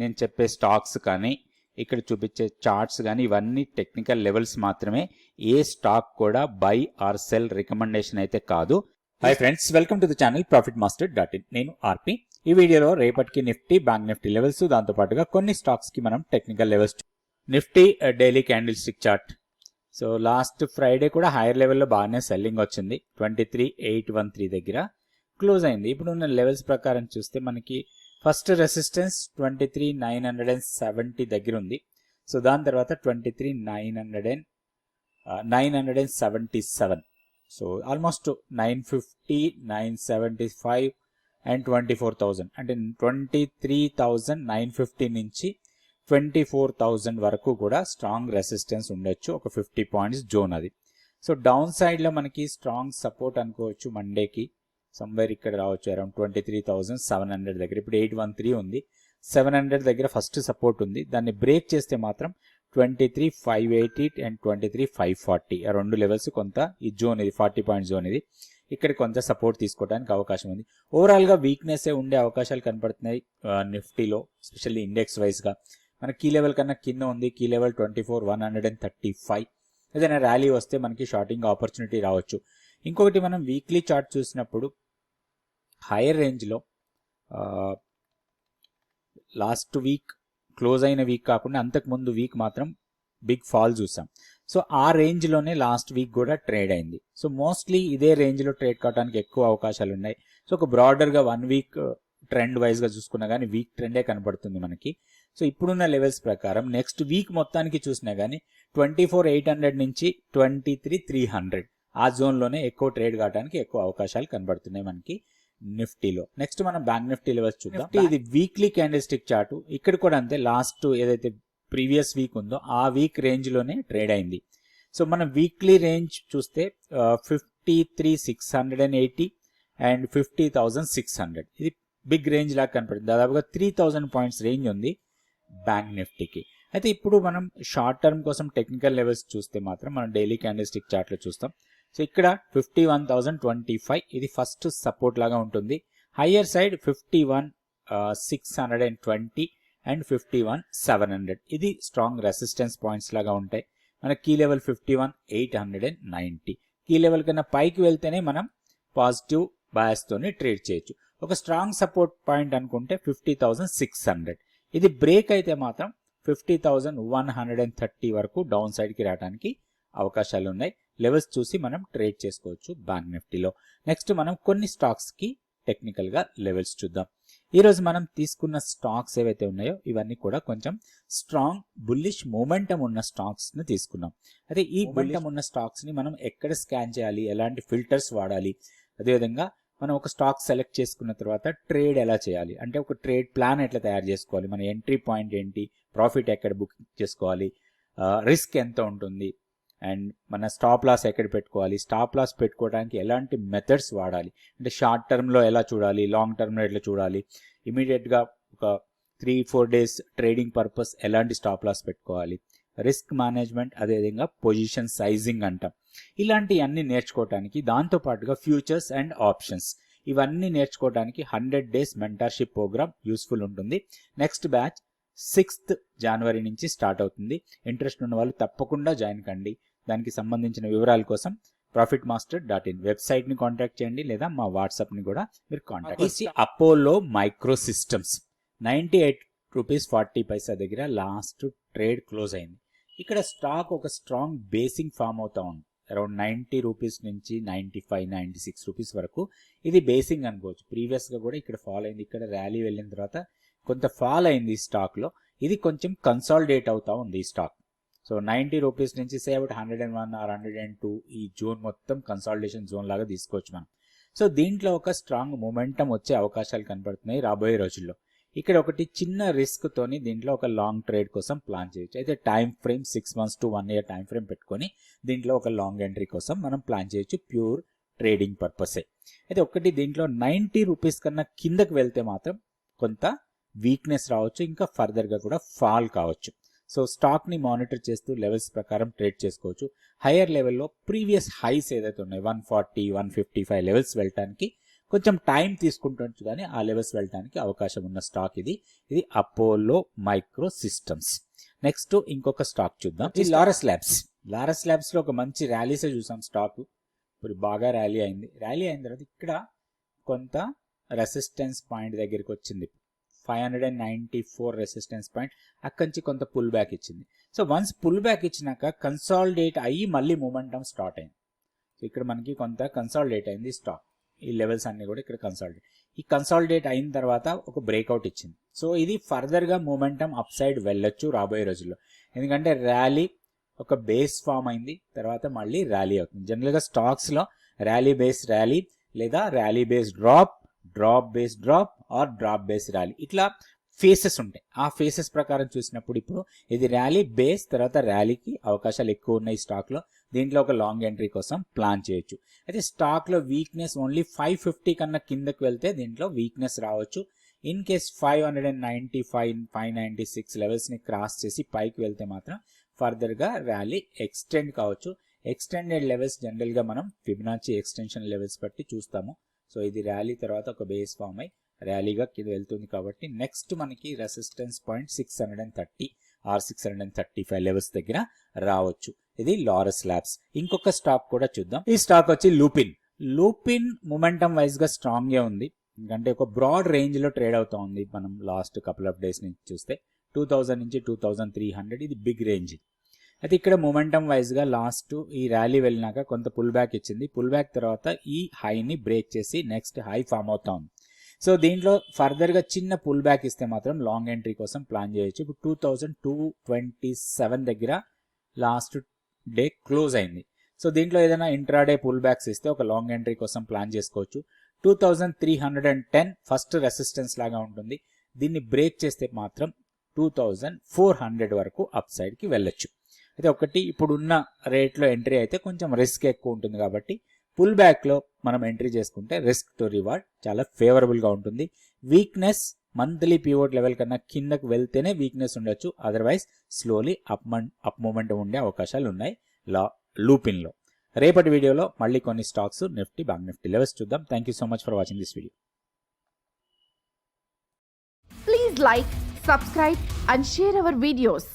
నేను చెప్పే స్టాక్స్ కానీ ఇక్కడ చూపించే చార్ట్స్ కానీ ఇవన్నీ టెక్నికల్ లెవెల్స్ మాత్రమే. ఏ స్టాక్ కూడా బై ఆర్ సెల్ రికమెండేషన్ అయితే కాదు. Hi friends welcome to the channel profit master dot in. నేను ఆర్పి ఈ వీడియోలో రేపటికి నిఫ్టీ బ్యాంక్ నిఫ్టీ లెవెల్స్ దాంతో పాటుగా కొన్ని స్టాక్స్కి మనం technical levels Nifty uh, daily candlestick chart. So last Friday కూడా హైయర్ లెవెల్లో బాగానే సెల్లింగ్ వచ్చింది. Twenty three eight one three దగ్గర క్లోజ్ అయింది. ఇప్పుడు ఉన్న లెవెల్స్ ప్రకారం చూస్తే మనకి first resistance twenty three nine hundred and seventy దగ్గర ఉంది సో దాని తర్వాత twenty three nine hundred and nine hundred and seventy seven. So almost nine fifty nine seventy five and twenty four thousand అంటే twenty three thousand nine fifty నుంచి twenty four thousand వరకు కూడా strong resistance ఉండొచ్చు. ఒక fifty points zone అది. So down సైడ్లో మనకి strong support అనుకోవచ్చు మండేకి సమ్వేర్ ఇక్కడ రావచ్చు around twenty three thousand seven hundred దగ్గర. ఇప్పుడు ఎయిట్ వన్ త్రీ ఉంది. సెవెన్ హండ్రెడ్ దగ్గర ఫస్ట్ సపోర్ట్ ఉంది. దాన్ని బ్రేక్ చేస్తే మాత్రం twenty three five eighty and twenty three five forty ఆ రెండు లెవెల్స్ కొంత ఈ జోన్ ఇది ఫార్టీ పాయింట్ జోన్ ఇది. ఇక్కడ కొంత సపోర్ట్ తీసుకోవడానికి అవకాశం ఉంది. ఓవరాల్గా వీక్నెస్ ఉండే అవకాశాలు కనపడుతున్నాయి నిఫ్టీలో స్పెషల్లీ ఇండెక్స్ వైజ్గా మన కీ లెవెల్ కన్నా కింద ఉంది. Key level twenty four one hundred and thirty five ఏదైనా ర్యాలీ వస్తే మనకి షార్టింగ్ ఆపర్చునిటీ రావచ్చు. ఇంకొకటి మనం వీక్లీ చార్ట్ చూసినప్పుడు హైయర్ రేంజ్లో లాస్ట్ వీక్ క్లోజ్ అయిన వీక్ కాకుండా అంతకుముందు వీక్ మాత్రం బిగ్ ఫాల్ చూసాం. సో ఆ రేంజ్లోనే లాస్ట్ వీక్ కూడా ట్రేడ్ అయింది. సో మోస్ట్లీ ఇదే రేంజ్లో ట్రేడ్ కావడానికి ఎక్కువ అవకాశాలు ఉన్నాయి. సో ఒక బ్రాడర్గా వన్ వీక్ ట్రెండ్ వైజ్గా చూసుకున్నా కానీ వీక్ ట్రెండే కనపడుతుంది మనకి. సో ఇప్పుడున్న లెవెల్స్ ప్రకారం నెక్స్ట్ వీక్ మొత్తానికి చూసినా కానీ ట్వంటీ ఫోర్ ఎయిట్ హండ్రెడ్ నుంచి ట్వంటీ త్రీ త్రీ హండ్రెడ్ ఆ జోన్లోనే ఎక్కువ ట్రేడ్ కావడానికి ఎక్కువ అవకాశాలు కనబడుతున్నాయి మనకి. నిఫ్టీలో. నెక్స్ట్ మనం బ్యాంక్ నిఫ్టీ లెవెల్స్ చూద్దాం. ఇది వీక్లీ క్యాండిల్ స్టిక్ చార్ట్ ఇక్కడ కూడా అంతే లాస్ట్ ఏదైతే ప్రీవియస్ వీక్ ఉందో ఆ వీక్ రేంజ్లోనే ట్రేడ్ అయింది. సో మనం వీక్లీ రేంజ్ చూస్తే fifty three six hundred and eighty and fifty thousand six hundred ఇది బిగ్ రేంజ్ లాగా కనపడుతుంది దాదాపుగా త్రీ థౌజండ్ పాయింట్స్ రేంజ్ ఉంది బ్యాంక్ నిఫ్టీకి అయితే ఇప్పుడు మనం షార్ట్ టర్మ్ కోసం టెక్నికల్ లెవెల్స్ చూస్తే మాత్రం మనం డైలీ క్యాండిల్ స్టిక్ చార్ట్లో చూస్తాం. సో ఇక్కడ fifty one thousand twenty five ఇది ఫస్ట్ సపోర్ట్ లాగా ఉంటుంది. Higher side fifty one six hundred and twenty and fifty one seven hundred ఇది స్ట్రాంగ్ రెసిస్టెన్స్ పాయింట్స్ లాగా ఉంటాయి. మన key level fifty one eight hundred and ninety key level కన్నా పైకి వెళ్తేనే మనం పాజిటివ్ తోని ట్రేడ్ చేయొచ్చు. ఒక స్ట్రాంగ్ సపోర్ట్ పాయింట్ అనుకుంటే ఫిఫ్టీ థౌసండ్ సిక్స్ హండ్రెడ్ ఇది బ్రేక్ అయితే మాత్రం fifty thousand one hundred and thirty వరకు డౌన్ సైడ్కి రావడానికి అవకాశాలు ఉన్నాయి లెవెల్స్ చూసి మనం ట్రేడ్ చేసుకోవచ్చు బ్యాంక్ నిఫ్టీలో. నెక్స్ట్ మనం కొన్ని స్టాక్స్కి టెక్నికల్గా లెవెల్స్ చూద్దాం. ఈరోజు మనం తీసుకున్న స్టాక్స్ ఏవైతే ఉన్నాయో ఇవన్నీ కూడా కొంచెం స్ట్రాంగ్ బుల్లిష్ మూమెంటం ఉన్న స్టాక్స్ని తీసుకున్నాం. అయితే ఈ మూమెంటం ఉన్న స్టాక్స్ని మనం ఎక్కడ స్కాన్ చేయాలి? ఎలాంటి ఫిల్టర్స్ వాడాలి? అదేవిధంగా మనం ఒక స్టాక్ సెలెక్ట్ చేసుకున్న తర్వాత ట్రేడ్ ఎలా చేయాలి? అంటే ఒక ట్రేడ్ ప్లాన్ ఎట్లా తయారు చేసుకోవాలి? మన ఎంట్రీ పాయింట్ ఏంటి? ప్రాఫిట్ ఎక్కడ బుక్ చేసుకోవాలి? రిస్క్ ఎంత ఉంటుంది? అండ్ మన స్టాప్ లాస్ ఎక్కడ పెట్టుకోవాలి? స్టాప్ లాస్ పెట్టుకోవడానికి ఎలాంటి మెథడ్స్ వాడాలి? అంటే షార్ట్ టర్మ్లో ఎలా చూడాలి? లాంగ్ టర్మ్లో ఎట్లా చూడాలి? ఇమీడియట్గా ఒక three four days trading purpose ఎలాంటి స్టాప్ లాస్ పెట్టుకోవాలి? రిస్క్ మేనేజ్మెంట్ అదేవిధంగా పొజిషన్ సైజింగ్ అంటాం. ఇలాంటివన్నీ నేర్చుకోవటానికి దాంతోపాటుగా ఫ్యూచర్స్ అండ్ ఆప్షన్స్. ఇవన్నీ నేర్చుకోవడానికి hundred days mentorship programme useful ఉంటుంది. నెక్స్ట్ బ్యాచ్ సిక్స్త్ జనవరి నుంచి స్టార్ట్ అవుతుంది. ఇంట్రెస్ట్ ఉన్న వాళ్ళు తప్పకుండా జాయిన్ కండి. దానికి సంబంధించిన వివరాల కోసం ప్రాఫిట్ మాస్టర్ డాట్ ఇన్ వెబ్సైట్ని కాంటాక్ట్ చేయండి లేదా మా వాట్సాప్ని కూడా మీరు కాంటాక్ట్ చేసి Apollo Micro Systems ninety eight rupees forty paisa దగ్గర లాస్ట్ ట్రేడ్ క్లోజ్ అయింది. ఇక్కడ స్టాక్ ఒక స్ట్రాంగ్ బేసింగ్ ఫామ్ అవుతా ఉంది. అరౌండ్ నైంటీ రూపీస్ నుంచి ninety five ninety six rupees వరకు ఇది బేసింగ్ అనుకోవచ్చు. ప్రీవియస్గా కూడా ఇక్కడ ఫాల్ అయింది. ఇక్కడ ర్యాలీ వెళ్ళిన తర్వాత కొంత ఫాల్ అయింది ఈ స్టాక్లో ఇది కొంచెం కన్సాలిడేట్ అవుతా ఉంది ఈ స్టాక్ సో నైంటీ రూపీస్ నుంచి say about hundred and one or hundred and two ఈ జోన్ మొత్తం కన్సాలిడేషన్ జోన్ లాగా తీసుకోవచ్చు మనం. సో దీంట్లో ఒక స్ట్రాంగ్ మూమెంటం వచ్చే అవకాశాలు కనపడుతున్నాయి రాబోయే రోజుల్లో. ఇక్కడ ఒకటి చిన్న రిస్క్ తోని దీంట్లో ఒక లాంగ్ ట్రేడ్ కోసం ప్లాన్ చేయొచ్చు. అయితే time frame six months to one year time frame పెట్టుకొని దీంట్లో ఒక లాంగ్ ఎంట్రీ కోసం మనం ప్లాన్ చేయొచ్చు ప్యూర్ ట్రేడింగ్ పర్పసే అయితే ఒకటి దీంట్లో నైంటీ రూపీస్ కన్నా కిందకు వెళ్తే మాత్రం కొంత వీక్నెస్ రావచ్చు ఇంకా ఫర్దర్గా కూడా ఫాల్ కావచ్చు. సో స్టాక్ని మానిటర్ చేస్తూ లెవెల్స్ ప్రకారం ట్రేడ్ చేసుకోవచ్చు. హయ్యర్ లెవెల్లో ప్రీవియస్ హైస్ ఏదైతే ఉన్నాయి one forty one fifty five levels వెళ్ళటానికి కొంచెం టైం తీసుకుంటుండొచ్చు కానీ ఆ లెవెల్స్ వెళ్ళడానికి అవకాశం ఉన్న స్టాక్ ఇది. ఇది అపోలో మైక్రో సిస్టమ్స్. నెక్స్ట్ ఇంకొక స్టాక్ చూద్దాం. ఇది లారస్ ల్యాబ్స్. లారస్ ల్యాబ్స్లో ఒక మంచి ర్యాలీసే చూసాం స్టాక్. ఇప్పుడు బాగా ర్యాలీ అయింది. ర్యాలీ అయిన తర్వాత ఇక్కడ కొంత రెసిస్టెన్స్ పాయింట్ దగ్గరికి వచ్చింది. Five hundred and ninety four resistance point అక్కడి నుంచి కొంత పుల్ బ్యాక్ ఇచ్చింది. సో వన్స్ పుల్ బ్యాక్ ఇచ్చినాక కన్సాలిడేట్ అయ్యి మళ్ళీ మూమెంటం స్టార్ట్ అయింది. సో ఇక్కడ మనకి కొంత కన్సాలిడేట్ అయింది స్టాక్ ఈ లెవెల్స్ అన్ని కూడా ఇక్కడ కన్సాలిడేట్ ఈ కన్సాలిడేట్ అయిన తర్వాత ఒక బ్రేక్అవుట్ ఇచ్చింది. సో ఇది ఫర్దర్గా మూమెంటం అప్ సైడ్ వెళ్ళొచ్చు రాబోయే రోజుల్లో. ఎందుకంటే ర్యాలీ ఒక బేస్ ఫామ్ అయింది. తర్వాత మళ్ళీ ర్యాలీ అవుతుంది. జనరల్గా స్టాక్స్లో ర్యాలీ బేస్ ర్యాలీ లేదా rally base drop drop base drop or drop base rally ఇట్లా ఫేసెస్ ఉంటాయి. ఆ ఫేసెస్ ప్రకారం చూసినప్పుడు ఇప్పుడు ఇది ర్యాలీ బేస్ తర్వాత ర్యాలీకి అవకాశాలు ఎక్కువ ఉన్నాయి స్టాక్లో దీంట్లో ఒక లాంగ్ ఎంట్రీ కోసం ప్లాన్ చేయొచ్చు. అయితే స్టాక్లో వీక్నెస్ ఓన్లీ ఫైవ్ ఫిఫ్టీ కన్నా కిందకి వెళ్తే దీంట్లో వీక్నెస్ రావచ్చు. In case five hundred and ninety five five ninety six లెవెల్స్ని క్రాస్ చేసి పైకి వెళ్తే మాత్రం ఫర్దర్గా ర్యాలీ ఎక్స్టెండ్ కావచ్చు. ఎక్స్టెండెడ్ లెవెల్స్ జనరల్గా మనం ఫిబినాచి ఎక్స్టెన్షన్ లెవెల్స్ బట్టి చూస్తాము. సో ఇది ర్యాలీ తర్వాత ఒక బేస్ ఫామ్ అయి ర్యాలీగా కింద వెళ్తుంది కాబట్టి నెక్స్ట్ మనకి resistance point six hundred and thirty or six hundred and thirty five levels దగ్గర రావచ్చు. ఇది లారస్ ల్యాబ్స్. ఇంకొక స్టాక్ కూడా చూద్దాం. ఈ స్టాక్ వచ్చి లూపిన్. లూపిన్ మొమెంటం వైజ్గా స్ట్రాంగ్గా ఉంది. ఎందుకంటే ఒక బ్రాడ్ రేంజ్లో ట్రేడ్ అవుతా ఉంది మనం లాస్ట్ కపుల్ ఆఫ్ డేస్ నుంచి చూస్తే. టూ థౌజండ్ నుంచి టూ థౌజండ్ త్రీ హండ్రెడ్ ఇది బిగ్ రేంజ్. అయితే ఇక్కడ మొమెంటం వైజ్గా లాస్ట్ ఈ ర్యాలీ వెళ్ళినాక కొంత పుల్ బ్యాక్ ఇచ్చింది. పుల్ బ్యాక్ తర్వాత ఈ హైని బ్రేక్ చేసి నెక్స్ట్ హై ఫామ్ అవుతా. ఉంది సో దీంట్లో ఫర్దర్గా చిన్న పుల్ బ్యాక్ ఇస్తే మాత్రం లాంగ్ ఎంట్రీ కోసం ప్లాన్ చేయొచ్చు. ఇప్పుడు two thousand two twenty seven దగ్గర లాస్ట్ డే క్లోజ్ అయింది. సో దీంట్లో ఏదైనా ఇంట్రాడే పుల్ బ్యాక్స్ ఇస్తే ఒక లాంగ్ ఎంట్రీ కోసం ప్లాన్ చేసుకోవచ్చు. Two thousand three hundred and ten first resistance లాగా ఉంటుంది. దీన్ని బ్రేక్ చేస్తే మాత్రం టూ థౌజండ్ ఫోర్ హండ్రెడ్ వరకు అప్ సైడ్కి వెళ్ళొచ్చు. అయితే ఒకటి ఇప్పుడున్న రేట్లో ఎంట్రీ అయితే కొంచెం రిస్క్ ఎక్కువ ఉంటుంది కాబట్టి పుల్ బ్యాక్లో మనం ఎంట్రీ చేసుకుంటే రిస్క్ టు రివార్డ్ చాలా ఫేవరబుల్గా ఉంటుంది. వీక్నెస్ మంత్లీ పీవోట్ లెవెల్ కన్నా కిందకు వెళ్తేనే వీక్నెస్ ఉండొచ్చు. Otherwise slowly up up moment ఉండే అవకాశాలు ఉన్నాయి లా లూపిన్లో రేపటి వీడియోలో మళ్ళీ కొన్ని stocks Nifty bank Nifty levels చూద్దాం. Thank you so much for watching this video please like subscribe and share our videos